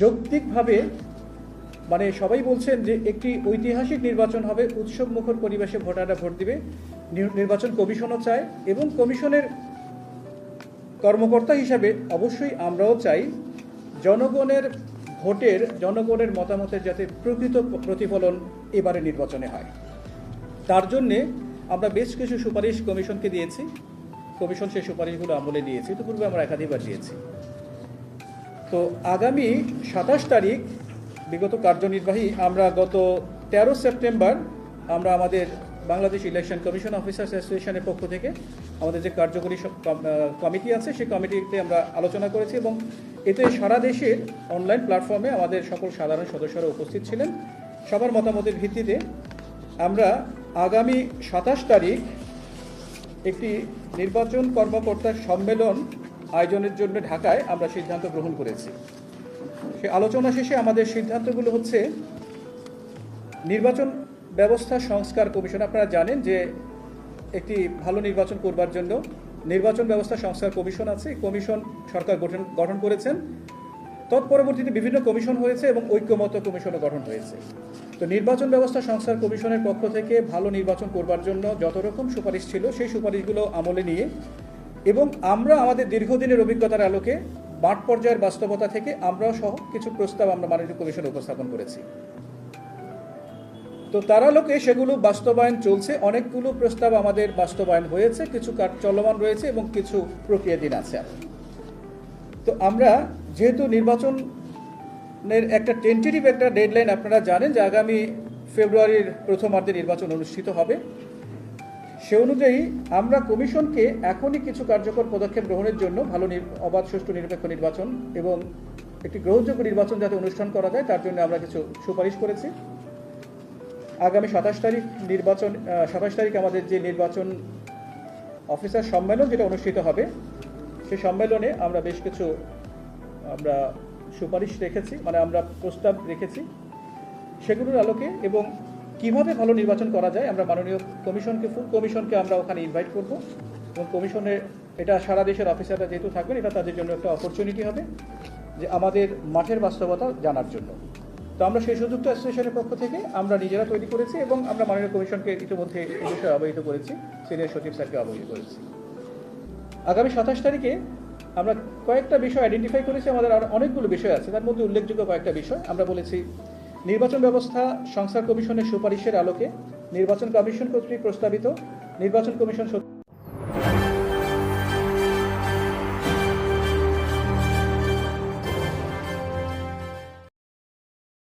যৌক্তিকভাবে মানে সবাই বলছেন যে একটি ঐতিহাসিক নির্বাচন হবে উৎসব মুখর পরিবেশে ভোটাররা ভোট দিবে। নির- নির্বাচন কমিশনও চায় এবং কমিশনের কর্মকর্তা হিসাবে অবশ্যই আমরাও চাই জনগণের ভোটের, জনগণের মতামতের যাতে প্রকৃত প্রতিফলন এবারে নির্বাচনে হয়। তার জন্যে আমরা বেশ কিছু সুপারিশ কমিশনকে দিয়েছি। কমিশন সেই সুপারিশগুলো আমলে নিয়েছে। ইতিপূর্বে আমরা একাধিকবার দিয়েছি। তো আগামী সাতাশ তারিখ বিগত কার্যনির্বাহী আমরা গত তেরো সেপ্টেম্বর আমরা আমাদের বাংলাদেশ ইলেকশন কমিশন অফিসার্স অ্যাসোসিয়েশনের পক্ষ থেকে আমাদের যে কার্যকরী কমিটি আছে, সেই কমিটিতে আমরা আলোচনা করেছি এবং এতে সারা দেশের অনলাইন প্ল্যাটফর্মে আমাদের সকল সাধারণ সদস্যরা উপস্থিত ছিলেন। সবার মতামতের ভিত্তিতে আমরা আগামী সাতাশ তারিখ একটি নির্বাচন কর্মকর্তার সম্মেলন আয়োজনের জন্য ঢাকায় আমরা সিদ্ধান্ত গ্রহণ করেছি। সে আলোচনা শেষে আমাদের সিদ্ধান্তগুলো হচ্ছে, নির্বাচন ব্যবস্থা সংস্কার কমিশন, আপনারা জানেন যে একটি ভালো নির্বাচন করবার জন্য নির্বাচন ব্যবস্থা সংস্কার কমিশন আছে, কমিশন সরকার গঠন গঠন করেছেন। তৎপরবর্তীতে বিভিন্ন কমিশন হয়েছে এবং ঐক্যমত কমিশনও গঠন হয়েছে। তো নির্বাচন ব্যবস্থা সংস্কার কমিশনের পক্ষ থেকে ভালো নির্বাচন করবার জন্য যত রকম সুপারিশ ছিল, সেই সুপারিশগুলো আমলে নিয়ে এবং আমরা আমাদের দীর্ঘদিনের অভিজ্ঞতার আলোকে মাঠ পর্যায়ের বাস্তবতা থেকে আমরাও সহ কিছু প্রস্তাব আমরা মাননীয় কমিশনে উপস্থাপন করেছি। তো তার আলোকে সেগুলো বাস্তবায়ন চলছে, অনেকগুলো প্রস্তাব আমাদের বাস্তবায়ন হয়েছে, কিছু কাজ চলমান রয়েছে এবং কিছু প্রক্রিয়াধীন আছে। তো আমরা যেহেতু নির্বাচনের একটা টেন্টেটিভ একটা ডেডলাইন আপনারা জানেন যে আগামী ফেব্রুয়ারির প্রথমার্ধে নির্বাচন অনুষ্ঠিত হবে সে অনুযায়ী আমরা কমিশনকে এখনই কিছু কার্যকর পদক্ষেপ গ্রহণের জন্য ভালো অবাধ, সুষ্ঠু, নিরপেক্ষ নির্বাচন এবং একটি গ্রহণযোগ্য নির্বাচন যাতে অনুষ্ঠান করা যায়, তার জন্য আমরা কিছু সুপারিশ করেছি। আগামী সাতাশ তারিখ নির্বাচন সাতাশ তারিখ আমাদের যে নির্বাচন অফিসার সম্মেলন যেটা অনুষ্ঠিত হবে, সেই সম্মেলনে আমরা বেশ কিছু, আমরা সুপারিশ রেখেছি মানে আমরা প্রস্তাব রেখেছি সেগুলোর আলোকে এবং কীভাবে ভালো নির্বাচন করা যায় আমরা মাননীয় কমিশনকে, ফুল কমিশনকে আমরা ওখানে ইনভাইট করব। এবং কমিশনের, এটা সারা দেশের অফিসাররা যেহেতু থাকবেন, এটা তাদের জন্য একটা অপরচুনিটি হবে যে আমাদের মাঠের বাস্তবতা জানার জন্য। তো আমরা সেই সুযুক্ত অ্যাসোসিয়েশনের পক্ষ থেকে আমরা নিজেরা তৈরি করেছি এবং আমরা মাননীয় কমিশনকে ইতিমধ্যে এই বিষয়ে অবহিত করেছি, সিনিয়র সচিব স্যারকে অবহিত করেছি। আগামী সাতাশ তারিখে আমরা কয়েকটা বিষয় আইডেন্টিফাই করেছি, আমাদের আর অনেকগুলো বিষয় আছে, তার মধ্যে উল্লেখযোগ্য কয়েকটা বিষয়। আমরা বলেছি নির্বাচন ব্যবস্থা সংস্কার কমিশনের সুপারিশের আলোকে নির্বাচন কমিশন কর্তৃক প্রস্তাবিত নির্বাচন কমিশন